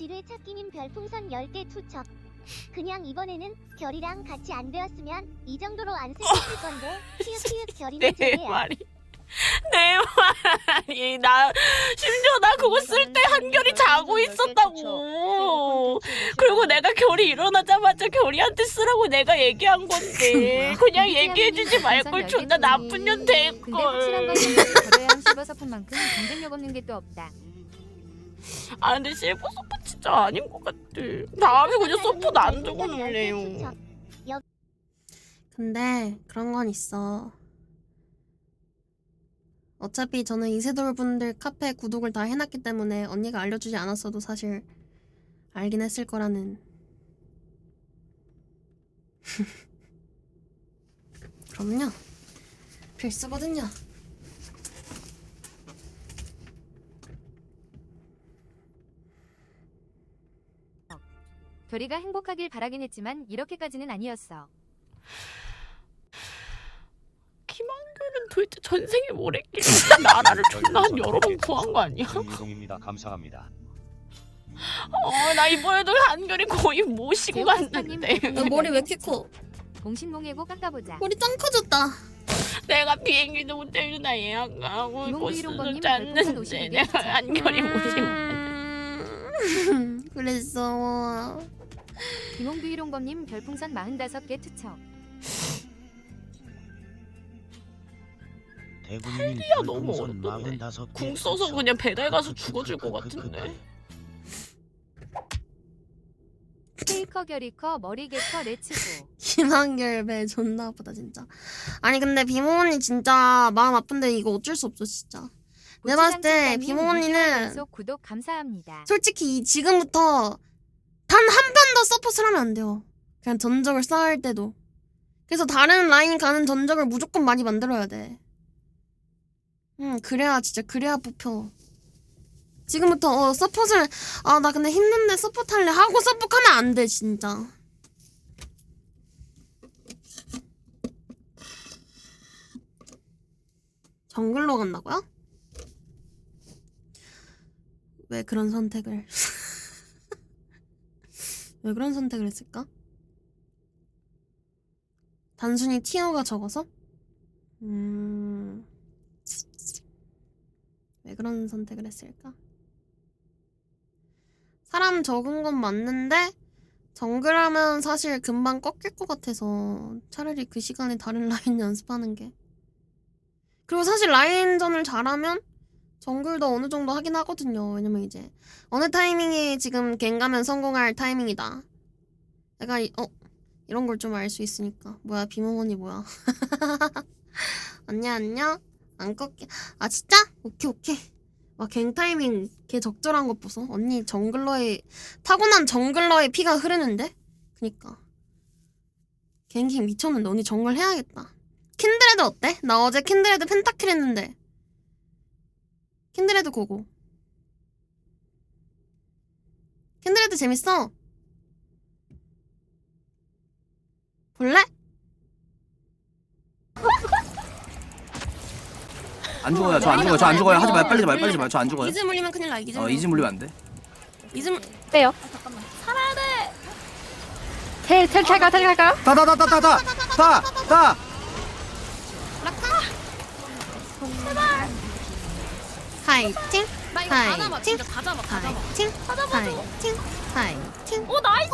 지뢰 찾기님 별풍선 10개 투척. 그냥 이번에는 결이랑 같이 안 되었으면 이 정도로 안 생겼을 건데. 키읔키읔 결이는 내 제외야. 말이 내 말이 나 심지어 나 그거 쓸 때 한결이 자고 있었다고 그리고 내가 결이 일어나자마자 결이한테 쓰라고 내가 얘기한 건데 그냥 얘기해 주지 말걸 존나 나쁜 년 근데 확실한 건 걸어야 한 실버 서폿만큼 경쟁력 없는 게 또 없다. 아 근데 실버 서포 진짜 아닌 것 같아 다음에 그냥 서포트 안 두고 놀래요 근데 그런 건 있어. 어차피 저는 이세돌 분들 카페 구독을 다 해놨기 때문에 언니가 알려주지 않았어도 사실 알긴 했을 거라는. 그럼요. 필수거든요. 결이가 행복하길 바라긴 했지만 이렇게까지는 아니었어. 김한결은 도대체 전생에 뭘 했길래 나라를 존나 한 여러 번 구한 거 아니야? 이동입니다. 감사합니다. 어, 나 이번에도 한결이 거의 모시고 갔는데 야, 머리 왜 이렇게 커? 봉신몽해고 깎아보자. 머리 짱 커졌다. 내가 비행기도 호텔이나 예약하고 이몽규 버스도 잤는데 별풍선 52 개 내가 진짜. 한결이 모시고 음, 그랬어. 김홍규 일용범님 별풍선 45개 투척. 대군님 너무 어렵던데. 궁 써서 그냥 배달 가서 죽어줄 것 같은데 케이커 결이커 머리 개커 레츠고. 희망결 배 존나 아프다 진짜. 아니 근데 비모 언니 진짜 마음 아픈데 이거 어쩔 수 없어 진짜. 내가 봤을 때 보치장칠단님 비모 언니는 구독 감사합니다. 솔직히 이 지금부터 단 한번더 서포트를 하면 안 돼요. 그냥 전적을 쌓을 때도. 그래서 다른 라인 가는 전적을 무조건 많이 만들어야 돼. 응, 그래야 진짜 그래야 뽑혀. 지금부터 어 서폿을 아 나 근데 힘든데 서폿 할래 하고 서폿하면 안 돼 진짜. 정글로 간다고요? 왜 그런 선택을? 왜 그런 선택을 했을까? 단순히 티어가 적어서? 음... 왜 그런 선택을 했을까? 사람 적은 건 맞는데 정글하면 사실 금방 꺾일 것 같아서 차라리 그 시간에 다른 라인 연습하는 게 그리고 사실 라인전을 잘하면 정글도 어느 정도 하긴 하거든요. 왜냐면 이제 어느 타이밍에 지금 갱 가면 성공할 타이밍이다. 약간 이, 어 이런 걸 좀 알 수 있으니까 뭐야 비몽언니 뭐야? 언니 안녕? 안 꺾게 아 진짜? 오케이 오케이. 와 갱 타이밍 개 적절한 것 보소. 언니 정글러의 타고난 정글러의 피가 흐르는데? 그니까 갱킹 미쳤는데 언니 정글 해야겠다. 킨드레드 어때? 나 어제 킨드레드 펜타킬 했는데 킨드레드 고고 킨드레드 재밌어 볼래? 안 죽어요. 저 안 죽어요. 저 안 죽어요. 하지 마. 빨리 마. 빨리 마. 저안 죽어요. 이즈 물리면 큰일 나 이즈 어, 물리면 이지 물리면 안 돼. 이즈 물 텔, 텔 탈까요? 텔 탈까요? 다, 다, 다, 다, 다, 다, 다, 다. 파이팅 나 이거 다 잡아. 파이팅 진짜 다 잡아. 다 잡아. 파이팅 파이팅 파이팅 오 나이스!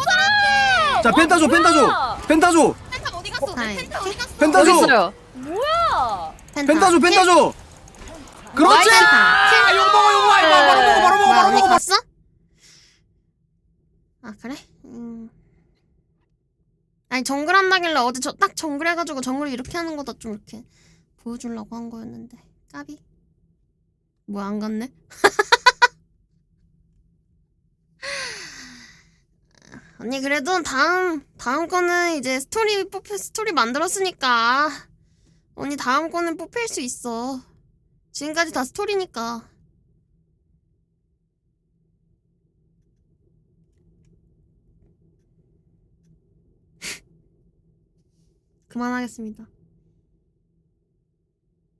자, 펜타 줘, 펜타 줘, 펜타 줘, 펜타 어디 갔어? 내 펜타 어디 갔어? 펜타 줘, 있어요. 뭐야? 펜타 줘, 펜타 줘. 그렇지. 아, 이거 먹어, 이거 먹어, 이거 먹어, 바로 먹어, 바로 먹어, 바로 언니 먹어. 갔어? 아 그래? 음. 아니 정글 한다길래 어제 저 딱 정글 해가지고 정글 이렇게 하는 거다 좀 이렇게 보여주려고 한 거였는데 까비 뭐야 안 갔네? 언니 그래도 다음 다음 거는 이제 스토리 뽑혀 스토리 만들었으니까 언니 다음 거는 뽑힐 수 있어 지금까지 다 스토리니까 그만하겠습니다.